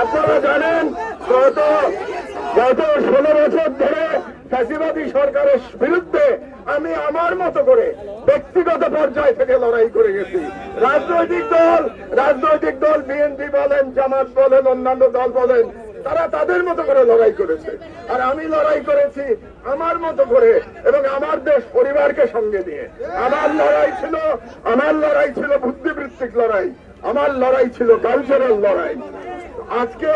আপনারা জানেন গত গত ষোলো বছর ধরে ফ্যাসিবাদী সরকারের বিরুদ্ধে আমি আমার মতো করে ব্যক্তিগত পর্যায় থেকে লড়াই করে গেছি। রাজনৈতিক দল রাজনৈতিক দল, বিএনপি বলেন, জামাত বলেন, অন্যান্য দল বলেন, তারা তাদের মতো করে লড়াই করেছে। আর আমি লড়াই করেছি আমার মতো করে এবং আমার দেশ পরিবারকে সঙ্গে নিয়ে। আমার লড়াই ছিল, আমার লড়াই ছিল বুদ্ধিবৃত্তিক লড়াই, আমার লড়াই ছিল কালচারাল লড়াই। আজকে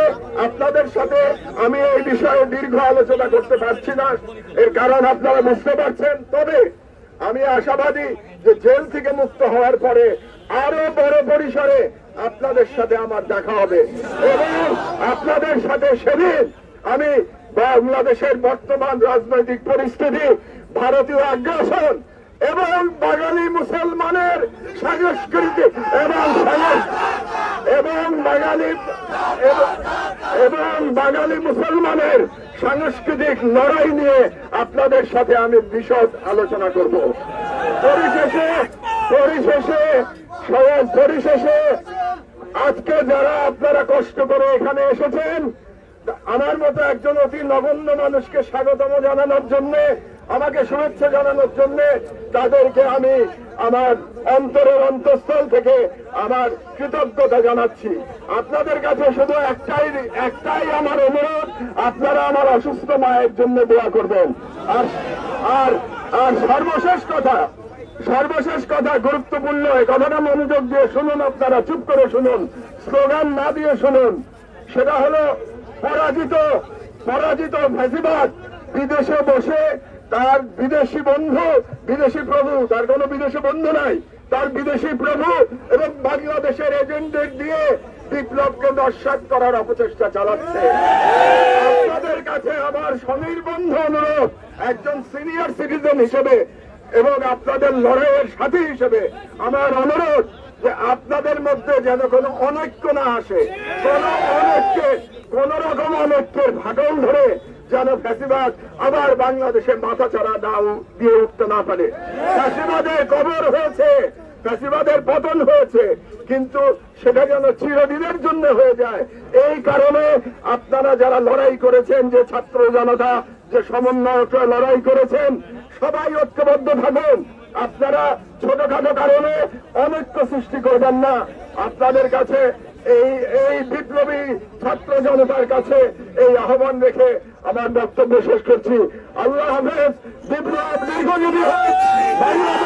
আপনাদের সাথে আমি এই বিষয়ে দীর্ঘ আলোচনা করতে পারছি না। এর কারণ আপনারা বুঝতে পারছেন। তবে আমি আশাবাদী যে জেল থেকে মুক্ত হওয়ার পরে আরও বড় পরিসরে আপনাদের সাথে আমার দেখা হবে। এবং আপনাদের সাথে সেদিন আমি বাংলাদেশের বর্তমান রাজনৈতিক পরিস্থিতি, ভারতীয় আগ্রাসন এবং বাঙালি মুসলমানের সংস্কৃতি এবং সংস- এবং বাঙালি এবং- বাঙালি মুসলমানের সাংস্কৃতিক লড়াই নিয়ে আপনাদের সাথে আমি বিশদ আলোচনা করব। পরিশেষে পরিশেষে পরিশেষে, আজকে যারা আপনারা কষ্ট করে এখানে এসেছেন, আমার মতো একজন অতি নগণ্য মানুষকে স্বাগতম জানানোর জন্য আমাকে শুভেচ্ছা জানানোর জন্য তাদেরকে আমি আমার অন্তরের অন্তঃস্থল থেকে আমার কৃতজ্ঞতা জানাচ্ছি। আপনাদের কাছে শুধু একটাই একটাই আমার অনুরোধ, আপনারা আমার অসুস্থ মায়ের জন্য দোয়া করবেন। আর আর আর সর্বশেষ কথা সর্বশেষ কথা গুরুত্বপূর্ণ, এই কথাটা মনোযোগ দিয়ে শুনুন আপনারা, চুপ করে শুনুন, স্লোগান না দিয়ে শুনুন। সেটা হলো, পরাজিত পরাজিত ফ্যাসিবাদ বিদেশে বসে তার বিদেশি বন্ধু, বিদেশি প্রভু, তার কোনো বিদেশি বন্ধু নাই। তার বিদেশি প্রভু এবং বাংলাদেশের এজেন্টদের দিয়ে বিপ্লবকে দর্শক করার অপচেষ্টা চালাচ্ছে। আপনাদের কাছে আমার স্বনির্বন্ধ অনুরোধ একজন সিনিয়র সিটিজেন হিসেবে এবং আপনাদের লড়াইয়ের সাথী হিসেবে আমার অনুরোধ যে আপনাদের মধ্যে যেন কোনো অনৈক্য না আসে। কোন অনৈক্যে, কোন রকম অনৈক্যের ভাগল ধরে যেন ফ্যাসিবাদ আবার বাংলাদেশে মাথা চারা দাও দিয়ে উঠতে না পারে। ফ্যাসিবাদের কবর হয়েছে, ফ্যাসিবাদের পতন হয়েছে, কিন্তু সেটা যেন চিরদিনের জন্য হয়ে যায়। এই কারণে আপনারা যারা লড়াই করেছেন, যে ছাত্র জনতা, যে সমন্বয়করা লড়াই করেছেন, সবাই ঐক্যবদ্ধ থাকুন। আপনারা ছোটখাটো কারণে অনৈক্য সৃষ্টি করবেন না। আপনাদের কাছে এই এই বিপ্লবী ছাত্র জনতার কাছে এই আহ্বান রেখে আমার বক্তব্য শেষ করছি আল্লাহ হাফেজ, বিপ্লব দীর্ঘজীবী হোক!